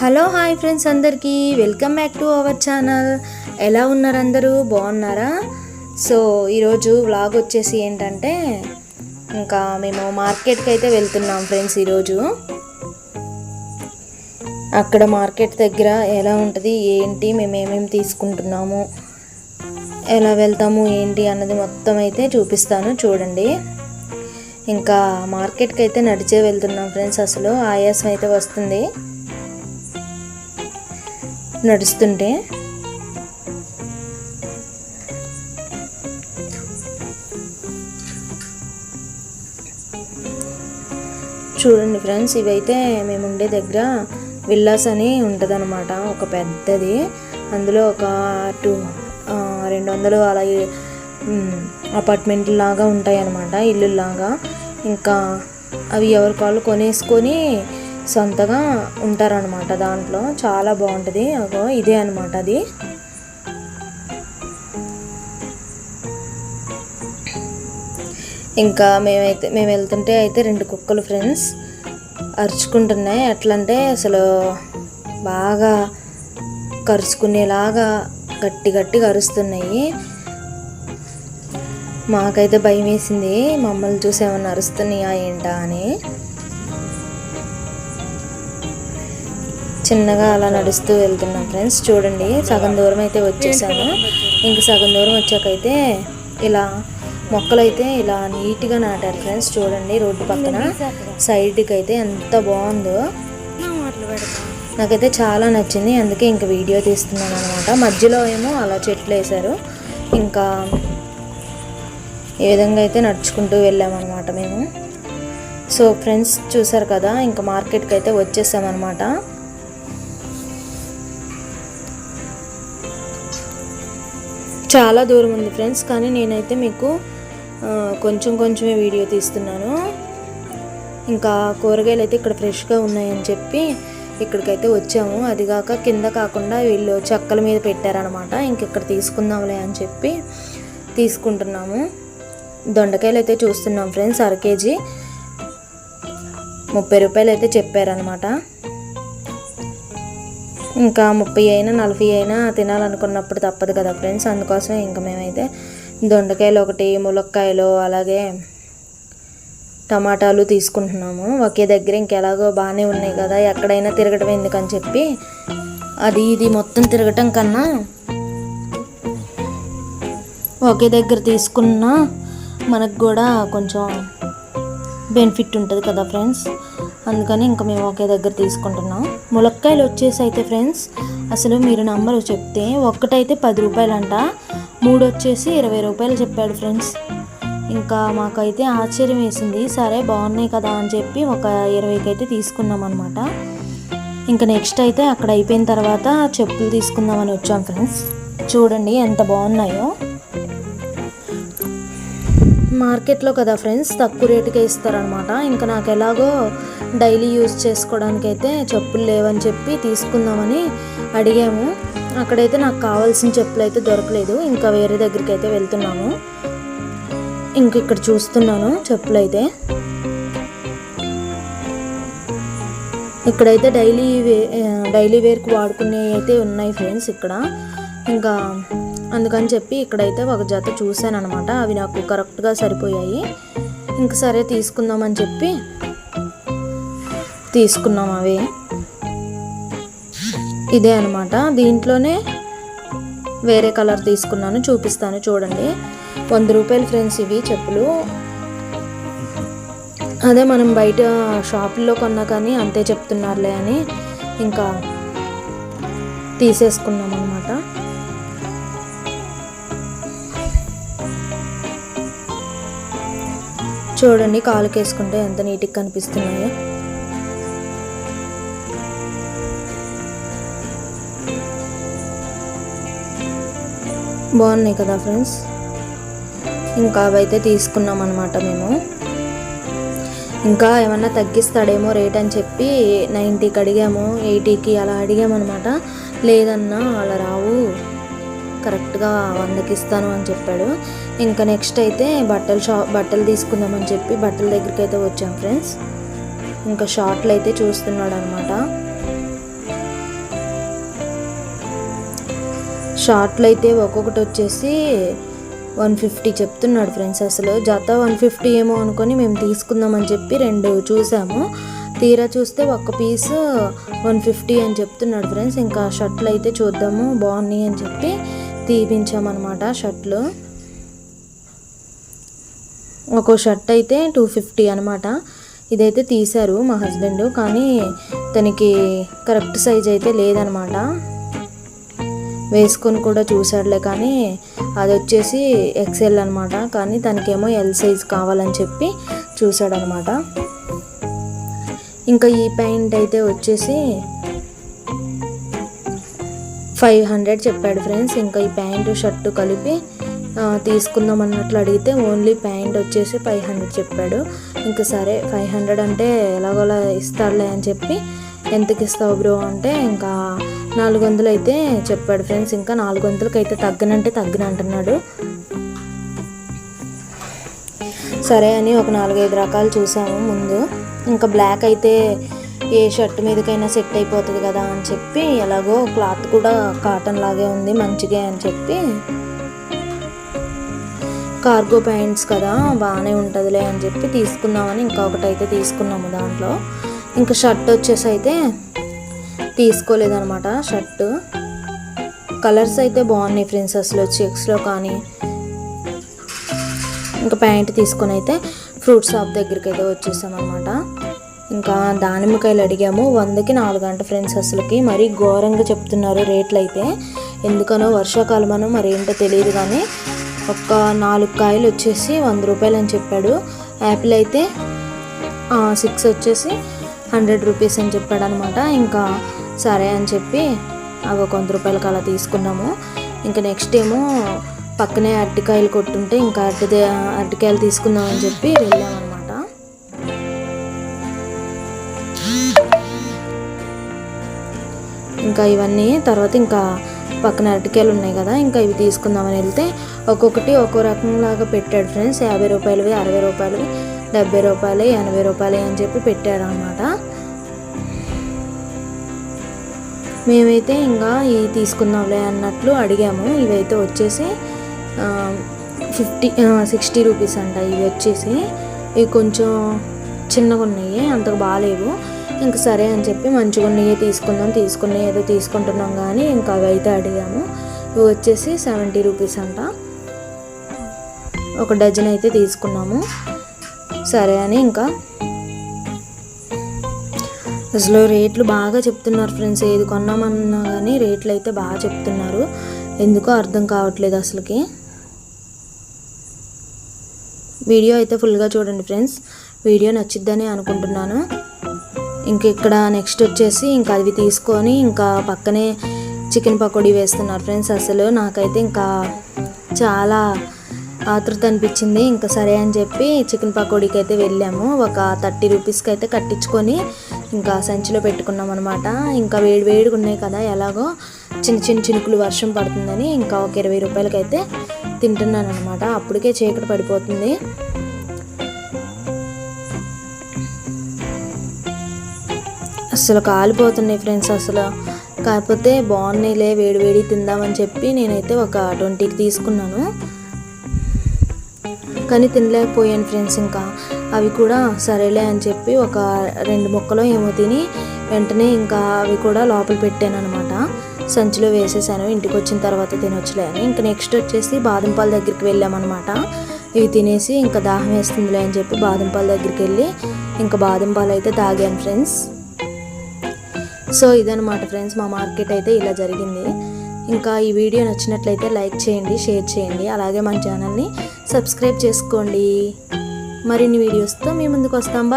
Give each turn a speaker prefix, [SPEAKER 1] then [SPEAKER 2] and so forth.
[SPEAKER 1] Hello hi friends అందరికీ. Welcome back to our channel. ఎలా ఉన్నారు అందరూ? బాగున్నారా? సో ఈరోజు వ్లాగ్ వచ్చేసి ఏంటంటే ఇంకా మేము మార్కెట్కి అయితే వెళ్తున్నాం ఫ్రెండ్స్ ఈరోజు. అక్కడ మార్కెట్ దగ్గర ఎలా ఉంటుంది ఏంటి మేము ఏమేమి తీసుకుంటున్నాము ఎలా వెళ్తాము ఏంటి అన్నది మొత్తం అయితే చూపిస్తాను చూడండి. ఇంకా మార్కెట్కి అయితే నడిచే వెళ్తున్నాం ఫ్రెండ్స్ అసలు. ఆయాసం అయితే వస్తుంది. నడుస్తుంటే చూడండి ఫ్రెండ్స్ ఇవైతే మేము ఉండే దగ్గర విల్లాస్ అని ఉంటుందన్నమాట ఒక పెద్దది. అందులో ఒక టూ రెండు వందలు అలా అపార్ట్మెంట్ లాగా ఉంటాయి అన్నమాట ఇల్లు లాగా ఇంకా అవి ఎవరి కాళ్ళు కొనేసుకొని సొంతగా ఉంటారనమాట దాంట్లో. చాలా బాగుంటుంది. అగో ఇదే అనమాట అది. ఇంకా మేమైతే మేము వెళ్తుంటే అయితే రెండు కుక్కలు ఫ్రెండ్స్ అరుచుకుంటున్నాయి. ఎట్లా అంటే అసలు బాగా కరుచుకునేలాగా గట్టి గట్టిగా అరుస్తున్నాయి. మాకైతే భయం వేసింది మమ్మల్ని చూసి ఏమన్నా అరుస్తున్నాయా ఏంటా అని. చిన్నగా అలా నడుస్తూ వెళ్తున్నాం ఫ్రెండ్స్. చూడండి సగం దూరం అయితే వచ్చేసాము. ఇంక సగం దూరం వచ్చాకైతే ఇలా మొక్కలైతే ఇలా నీట్గా నాటారు ఫ్రెండ్స్. చూడండి రోడ్డు పక్కన సైడ్కి అయితే ఎంత బాగుందో. నాకైతే చాలా నచ్చింది. అందుకే ఇంక వీడియో తీస్తున్నాను అనమాట మధ్యలో ఏమో అలా చెట్లు వేశారు. ఇంకా ఏ విధంగా అయితే నడుచుకుంటూ వెళ్ళామన్నమాట మేము. సో ఫ్రెండ్స్ చూసారు కదా ఇంకా మార్కెట్కి అయితే వచ్చేసామన్నమాట. చాలా దూరం ఉంది ఫ్రెండ్స్ కానీ నేనైతే మీకు కొంచెం కొంచెమే వీడియో తీస్తున్నాను. ఇంకా కూరగాయలు అయితే ఇక్కడ ఫ్రెష్గా ఉన్నాయని చెప్పి ఇక్కడికైతే వచ్చాము. అదిగాక కింద కాకుండా వీళ్ళు చెక్కల మీద పెట్టారనమాట. ఇంక ఇక్కడ తీసుకుందాంలే అని చెప్పి తీసుకుంటున్నాము. దొండకాయలు అయితే చూస్తున్నాం ఫ్రెండ్స్ అర కేజీ. ముప్పై రూపాయలు అయితే చెప్పారనమాట. ఇంకా ముప్పై అయినా నలభై అయినా తినాలనుకున్నప్పుడు తప్పదు కదా ఫ్రెండ్స్. అందుకోసం ఇంకా మేమైతే దొండకాయలు ఒకటి ములక్కాయలు అలాగే టమాటాలు తీసుకుంటున్నాము. ఒకే దగ్గర ఇంకెలాగో బాగానే ఉన్నాయి కదా ఎక్కడైనా తిరగటం ఎందుకని చెప్పి. అది ఇది మొత్తం తిరగటం కన్నా ఒకే దగ్గర తీసుకున్నా మనకు కూడా కొంచెం బెనిఫిట్ ఉంటుంది కదా ఫ్రెండ్స్. అందుకని ఇంకా మేము ఒకే దగ్గర తీసుకుంటున్నాం. ములక్కాయలు వచ్చేసి అయితే ఫ్రెండ్స్ అసలు మీరు నంబర్ చెప్తే ఒక్కటైతే పది రూపాయలంట మూడు వచ్చేసి ఇరవై రూపాయలు చెప్పాడు ఫ్రెండ్స్. ఇంకా మాకైతే ఆశ్చర్యం వేసింది సరే బాగున్నాయి కదా అని చెప్పి ఒక ఇరవైకి అయితే తీసుకున్నాం అనమాట ఇంకా నెక్స్ట్ అయితే అక్కడ అయిపోయిన తర్వాత చెప్పులు తీసుకుందామని వచ్చాం ఫ్రెండ్స్. చూడండి ఎంత బాగున్నాయో. మార్కెట్లో కదా ఫ్రెండ్స్ తక్కువ రేటుకే ఇస్తారనమాట ఇంకా నాకు ఎలాగో డైలీ యూజ్ చేసుకోవడానికి అయితే చెప్పులు లేవని చెప్పి తీసుకుందామని అడిగాము. అక్కడైతే నాకు కావాల్సిన చెప్పులు అయితే దొరకలేదు. ఇంకా వేరే దగ్గరికి అయితే వెళ్తున్నాము. ఇంక ఇక్కడ చూస్తున్నాను చెప్పులు అయితే ఇక్కడైతే డైలీ వే డైలీ వేర్కి వాడుకునే అయితే ఉన్నాయి ఫ్రెండ్స్ ఇక్కడ. ఇంకా అందుకని చెప్పి ఇక్కడైతే ఒక జత చూశాను అనమాట అవి నాకు కరెక్ట్గా సరిపోయాయి. ఇంక సరే తీసుకుందామని చెప్పి తీసుకున్నాం అవి. ఇదే అనమాట దీంట్లోనే వేరే కలర్ తీసుకున్నాను చూపిస్తాను చూడండి. వంద రూపాయలు ఫ్రెండ్స్ ఇవి చెప్పులు. అదే మనం బయట షాపుల్లో కొన్నా కానీ అంతే చెప్తున్నారులే అని ఇంకా తీసేసుకున్నాం అనమాట చూడండి కాలుకేసుకుంటే ఎంత నీట్గా కనిపిస్తున్నాయో. బాగున్నాయి కదా ఫ్రెండ్స్? ఇంకా అవైతే తీసుకున్నాం అనమాట మేము. ఇంకా ఏమన్నా తగ్గిస్తాడేమో రేట్ అని చెప్పి నైంటీకి అడిగాము ఎయిటీకి అలా అడిగామన్నమాట. లేదన్నా అలా రావు కరెక్ట్గా వందకి ఇస్తాను అని చెప్పాడు. ఇంకా నెక్స్ట్ అయితే బట్టల షాప్ బట్టలు తీసుకుందామని చెప్పి బట్టల దగ్గరికి అయితే వచ్చాం ఫ్రెండ్స్. ఇంకా షార్ట్లు అయితే చూస్తున్నాడు అనమాట షార్ట్లు అయితే ఒక్కొక్కటి వచ్చేసి వన్ ఫిఫ్టీ చెప్తున్నాడు ఫ్రెండ్స్ అసలు. జత వన్ ఫిఫ్టీ ఏమో అనుకొని మేము తీసుకుందామని చెప్పి రెండు చూసాము. తీరా చూస్తే ఒక్క పీస్ వన్ ఫిఫ్టీ అని చెప్తున్నాడు ఫ్రెండ్స్. ఇంకా షర్ట్లు అయితే చూద్దాము బాగున్నాయి అని చెప్పి తీపించామన్నమాట షర్ట్లు. ఒక్కో షర్ట్ అయితే టూ ఫిఫ్టీ అనమాట ఇదైతే తీశారు మా హస్బెండ్ కానీ తనకి కరెక్ట్ సైజ్ అయితే లేదనమాట వేసుకొని కూడా చూసాడులే కానీ అది వచ్చేసి ఎక్సెల్ అనమాట కానీ తనకేమో ఎల్ సైజ్ కావాలని చెప్పి చూసాడనమాట ఇంకా ఈ ప్యాంట్ అయితే వచ్చేసి ఫైవ్ హండ్రెడ్ చెప్పాడు ఫ్రెండ్స్ ఇంకా ఈ ప్యాంటు షర్టు కలిపి తీసుకుందాం అన్నట్లు అడిగితే ఓన్లీ ప్యాంట్ వచ్చేసి ఫైవ్ హండ్రెడ్ చెప్పాడు. ఇంకా సరే ఫైవ్ హండ్రెడ్ అంటే ఎలాగోలా ఇస్తాడులే అని చెప్పి ఎంతకి ఇస్తావు బ్రో అంటే ఇంకా నాలుగు వందలు అయితే చెప్పాడు ఫ్రెండ్స్. ఇంకా నాలుగు వందలకి అయితే తగ్గనంటే తగ్గన అంటున్నాడు. సరే అని ఒక నాలుగైదు రకాలు చూసాము ముందు. ఇంకా బ్లాక్ అయితే ఏ షర్ట్ మీదకైనా సెట్ అయిపోతుంది కదా అని చెప్పి ఎలాగో క్లాత్ కూడా కాటన్ లాగే ఉంది మంచిగా అని చెప్పి. కార్గో ప్యాంట్స్ కదా బాగానే ఉంటుందిలే అని చెప్పి తీసుకుందామని ఇంకా ఒకటైతే తీసుకున్నాము దాంట్లో. ఇంకా షర్ట్ వచ్చేసి అయితే తీసుకోలేదనమాట షర్టు. కలర్స్ అయితే బాగున్నాయి ఫ్రెండ్స్ అసలు చెక్స్లో కానీ. ఇంకా ప్యాంట్ తీసుకొని అయితే ఫ్రూట్ షాప్ దగ్గరికి అయితే వచ్చేసామన్నమాట. ఇంకా దానిమ్మకాయలు అడిగాము వందకి నాలుగు గంట ఫ్రెండ్స్ అసలుకి. మరీ ఘోరంగా చెప్తున్నారు రేట్లు అయితే. ఎందుకనో వర్షాకాలమనో మరి ఏంటో తెలియదు కానీ ఒక నాలుగు కాయలు వచ్చేసి వంద రూపాయలు అని చెప్పాడు. యాపిల్ అయితే సిక్స్ వచ్చేసి హండ్రెడ్ రూపీస్ అని చెప్పాడు అనమాట ఇంకా సరే అని చెప్పి అవి ఒక వంద రూపాయలకి అలా తీసుకున్నాము. ఇంకా నెక్స్ట్ ఏమో పక్కనే అరటికాయలు కొట్టుంటే ఇంకా అరటి అరటికాయలు తీసుకుందామని చెప్పి వెళ్ళామన్నమాట ఇంకా ఇవన్నీ తర్వాత ఇంకా పక్కన అరటికాయలు ఉన్నాయి కదా ఇంకా ఇవి తీసుకుందామని వెళ్తే ఒక్కొక్కటి ఒక్కో రకంలాగా పెట్టాడు ఫ్రెండ్స్. యాభై రూపాయలవి అరవై రూపాయలవి డెబ్బై రూపాయలు ఎనభై రూపాయలు అని చెప్పి పెట్టాడు అనమాట మేమైతే ఇంకా ఇవి తీసుకుందాంలే అన్నట్లు అడిగాము. ఇవైతే వచ్చేసి ఫిఫ్టీ సిక్స్టీ రూపీస్ అంట ఇవి వచ్చేసి. ఇవి కొంచెం చిన్నగా ఉన్నాయి అంతకు బాగాలేవు. ఇంకా సరే అని చెప్పి మంచిగా ఉన్నాయి తీసుకుందాం తీసుకున్నాయి ఏదో తీసుకుంటున్నాం కానీ ఇంకా అవి అయితే అడిగాము. ఇవి వచ్చేసి సెవెంటీ రూపీస్ అంట. ఒక డజన్ అయితే తీసుకున్నాము. సరే అని ఇంకా అసలు రేట్లు బాగా చెప్తున్నారు ఫ్రెండ్స్. ఏది కొన్నామన్నా కానీ రేట్లు అయితే బాగా చెప్తున్నారు. ఎందుకో అర్థం కావట్లేదు అసలుకి. వీడియో అయితే ఫుల్గా చూడండి ఫ్రెండ్స్. వీడియో నచ్చిద్దని అనుకుంటున్నాను. ఇంక ఇక్కడ నెక్స్ట్ వచ్చేసి ఇంకా అవి తీసుకొని ఇంకా పక్కనే చికెన్ పకోడీ వేస్తున్నారు ఫ్రెండ్స్. అసలు నాకైతే ఇంకా చాలా ఆతృత అనిపించింది. ఇంకా సరే అని చెప్పి చికెన్ పకోడీకి అయితే వెళ్ళాము. ఒక థర్టీ రూపీస్కి అయితే కట్టించుకొని ఇంకా సంచిలో పెట్టుకున్నాం అనమాట ఇంకా వేడి వేడిగా ఉన్నాయి కదా ఎలాగో చిన్న చిన్న చినుకులు వర్షం పడుతుందని ఇంకా ఒక ఇరవై రూపాయలకి అయితే తింటున్నాను అనమాట అప్పటికే చీకటి పడిపోతుంది. అసలు కాలిపోతున్నాయి ఫ్రెండ్స్ అసలు కాకపోతే బాగున్నాయిలే వేడి వేడి తిందామని చెప్పి నేనైతే ఒక ట్వంటీకి తీసుకున్నాను. కానీ తినలేకపోయాను ఫ్రెండ్స్ ఇంకా. అవి కూడా సరేలే అని చెప్పి ఒక రెండు ముక్కలు ఏమో తిని వెంటనే ఇంకా అవి కూడా లోపల పెట్టాను అనమాట సంచిలో వేసేసాను ఇంటికి వచ్చిన తర్వాత తినొచ్చులే అని. ఇంకా నెక్స్ట్ వచ్చేసి బాదం పాల దగ్గరికి వెళ్ళామన్నమాట. ఇవి తినేసి ఇంకా దాహం వేస్తుందిలే అని చెప్పి బాదం పాల దగ్గరికి వెళ్ళి ఇంకా బాదం పాలు అయితే తాగాను ఫ్రెండ్స్. సో ఇదనమాట ఫ్రెండ్స్ మా మార్కెట్ అయితే ఇలా జరిగింది. ఇంకా ఈ వీడియో నచ్చినట్లయితే లైక్ చేయండి షేర్ చేయండి. అలాగే మన ఛానల్ని సబ్స్క్రైబ్ చేసుకోండి. మరిన్ని వీడియోస్తో మీ ముందుకు వస్తాం.